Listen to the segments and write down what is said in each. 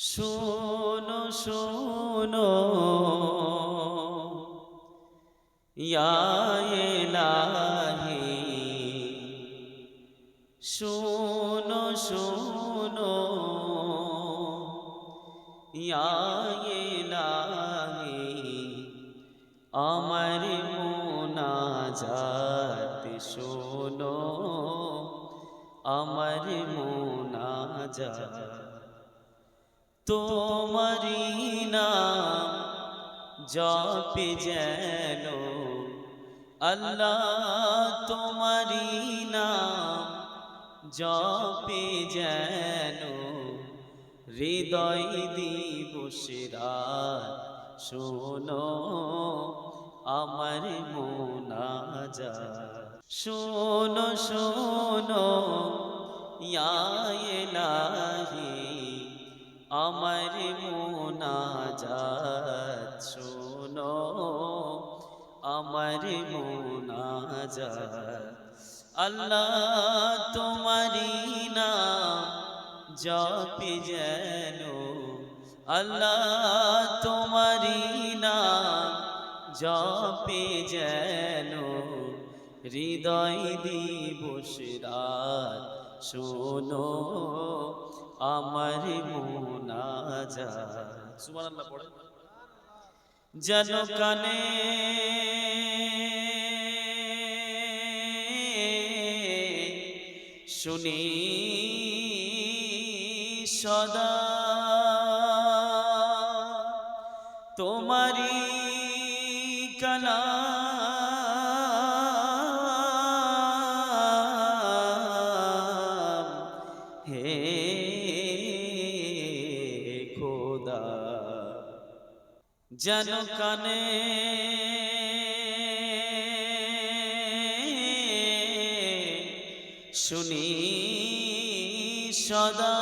শোনো শোনো। ইয়া ইলাহি। শোনো শোনো। ইয়া ইলাহি। আমার মোনাজাত শোনো। আমার মোনাজাত তোমারি নাম জপে যেন আল্লাহ তোমারি নাম জপে যেন হৃদয় দিবস রাত, শোনো আমার মোনাজা শোনো শোনো ইয়া ইলাহি আমার মোনাজাত শোনো, আমার মোনাজাত। আল্লাহ তোমারি নাম জপে যেন, আল্লাহ তোমারি নাম জপে যেন। হৃদয় দিবস রাত শোনো আমার মোনাজা সুবহানাল্লাহ যেন কানে শুনি সদা তোমারি খোদা। যেন কানে শুনি সদা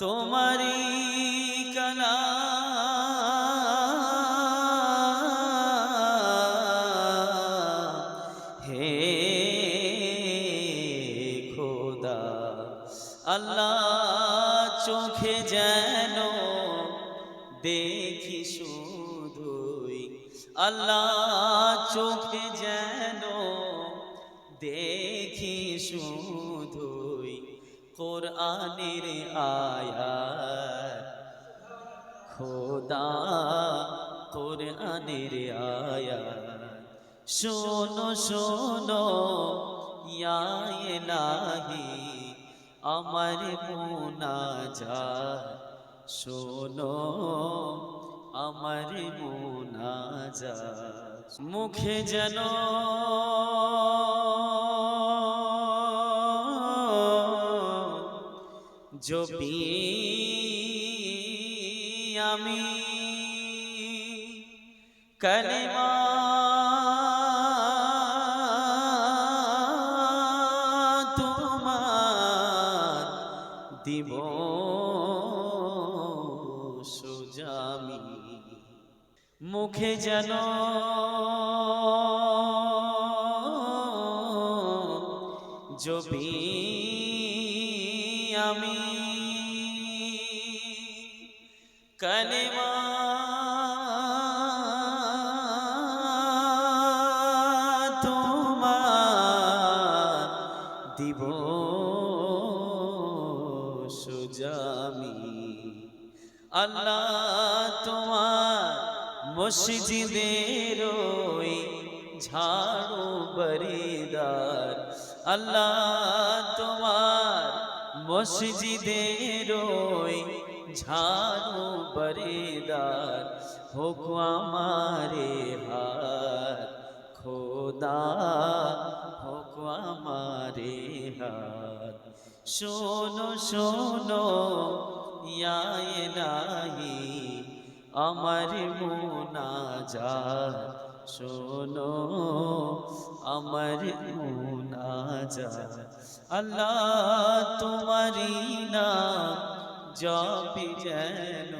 তোমারি কলা হে খোদা আল্লাহ চোখে যেন দেখি শুধুই আল্লাহ, চোখে যেন দেখি শুধুই কোরআনের আয়াত। খোদা, কোরআনের আয়াত। শোনো শোনো, ইয়া ইলাহি আমার মোনাজাত। শোনো আমার মোনাজাত। মুখে যেন জপি আমি কলিমা তোমার দিব সুজামি। মুখে যেন জবি আমি। কলিমা দিব আল্লাহ তোমার মসজিদের ওই ঝাড়ু বরিদার। আল্লাহ তোমার মসজিদের ওই ঝাড়ু বরিদার। হোক আমারে হাত খোদা, হোক আমারে হাত শোনো শোনো ইয়া ইলাহি আমার মোনাজাত। শোনো, আমার মোনাজাত। আল্লাহ তোমারি নাম জপি যেন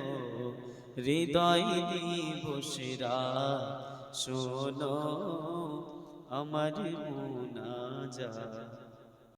হৃদয় দিবসরা শোনো, আমার মোনাজাত।